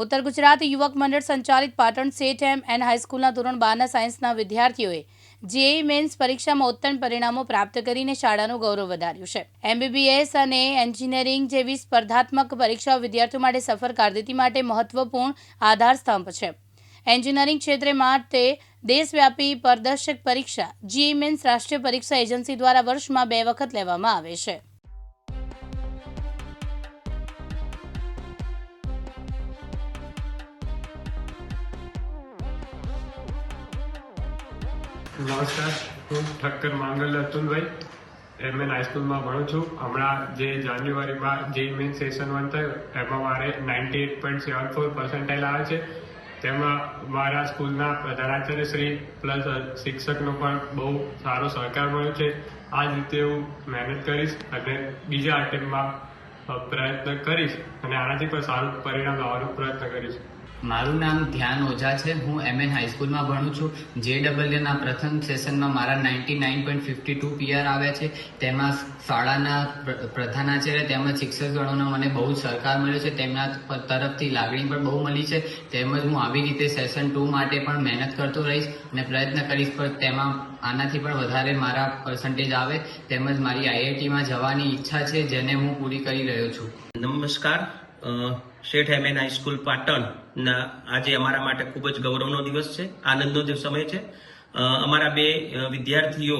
ઉત્તર ગુજરાત યુવક મંડળ સંચાલિત પાટણ સેટ એમ એન્ડ હાઈસ્કૂલના ધોરણ બારના સાયન્સના વિદ્યાર્થીઓએ જેઈ મેન્સ પરીક્ષામાં ઉત્તમ પરિણામો પ્રાપ્ત કરીને શાળાનું ગૌરવ વધાર્યું છે. એમબીબીએસ અને એન્જિનિયરિંગ જેવી સ્પર્ધાત્મક પરીક્ષાઓ વિદ્યાર્થીઓ માટે સફળ કારકિર્દી માટે મહત્વપૂર્ણ આધારસ્તંભ છે. એન્જિનિયરિંગ ક્ષેત્રે માટે દેશવ્યાપી પારદર્શક પરીક્ષા, જીઈ મેન્સ રાષ્ટ્રીય પરીક્ષા એજન્સી દ્વારા વર્ષમાં બે વખત લેવામાં આવે છે. નમસ્કાર. હું ઠક્કર માંગલ અતુલભાઈ એમએન હાઈસ્કૂલમાં ભણું છું. હમણાં જે જાન્યુઆરીમાં જે મેન સેશન વન થયું, એમાં મારે ninety eight point seven four percentile આવે છે. તેમાં મારા સ્કૂલના પ્રધાનાચાર્ય શ્રી પ્લસ શિક્ષકનો પણ બહુ સારો સહકાર મળ્યો છે. આ જ રીતે હું મહેનત કરીશ અને બીજા અટેમ્પમાં પ્રયત્ન કરીશ અને આનાથી પણ સારું પરિણામ લાવવાનો પ્રયત્ન કરીશ. મારું નામ ધ્યાન ઓઝા છે. હું એમએન હાઈસ્કૂલમાં ભણું છું. જે ડબલ્યુના પ્રથમ સેશનમાં મારા ninety nine point fifty two PR આવ્યા છે. તેમાં શાળાના પ્ર- પ્રધાનાચાર્ય તેમજ શિક્ષકગણોનો મને બહુ સહકાર મળ્યો છે. તેમના તરફથી લાગણી પણ બહુ મળી છે. તેમજ હું આવી રીતે સેશન ટુ માટે પણ મહેનત કરતો રહીશ અને પ્રયત્ન કરીશ, પણ તેમાં આનાથી પણ વધારે મારા પર્સન્ટેજ આવે. તેમજ મારી આઈઆઈટીમાં જવાની ઈચ્છા છે, જેને હું પૂરી કરી રહ્યો છું. નમસ્કાર. શેઠ એમ એન હાઈસ્કૂલ પાટણના આજે અમારા માટે ખૂબ જ ગૌરવનો દિવસ છે, આનંદનો સમય છે. અમારા બે વિદ્યાર્થીઓ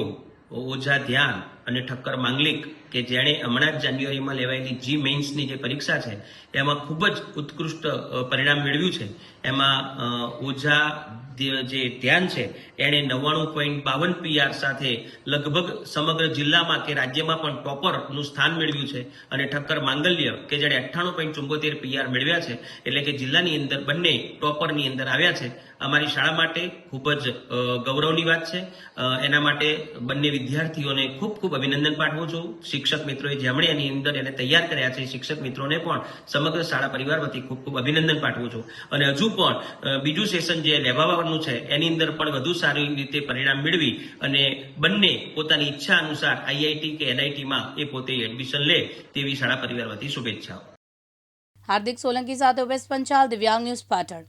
ઓઝા ધ્યાન અને ઠક્કર માંગલિક કે જેણે હમણાં જ જાન્યુઆરીમાં લેવાયેલી જી મેઇન્સની જે પરીક્ષા છે એમાં ખૂબ જ ઉત્કૃષ્ટ પરિણામ મેળવ્યું છે. એમાં ઓઝા જે ધ્યાન છે, એણે નવ્વાણું પોઈન્ટ બાવન પીઆર સાથે લગભગ સમગ્ર જિલ્લામાં કે રાજ્યમાં પણ ટોપરનું સ્થાન મેળવ્યું છે અને ઠક્કર માંગલ્ય કે જેણે અઠ્ઠાણું પોઈન્ટ ચુંબોતેર પીઆર મેળવ્યા છે, એટલે કે જિલ્લાની અંદર બંને ટોપરની અંદર આવ્યા છે. અમારી શાળા માટે ખૂબ જ ગૌરવની વાત છે. એના માટે બંને વિદ્યાર્થીઓને ખૂબ ખૂબ અભિનંદન પાઠવું છું. શિક્ષક મિત્રોએ જેમણે એની અંદર એને તૈયાર કર્યા છે, શિક્ષક મિત્રોને પણ સમગ્ર શાળા પરિવાર વતી ખૂબ ખૂબ અભિનંદન પાઠવું છું. અને હજુ પણ બીજું સેશન જે લેવાવાનું છે, એની અંદર પણ વધુ સારી રીતે પરિણામ મેળવી અને બંને પોતાની ઈચ્છા અનુસાર આઈઆઈટી કે એનઆઈટીમાં એ પોતે એડમિશન લે તેવી શાળા પરિવાર વતી શુભેચ્છાઓ. હાર્દિક સોલંકી સાથે વેસ્ટ પંચાલ, દિવ્યાંગ ન્યૂઝ પાટણ.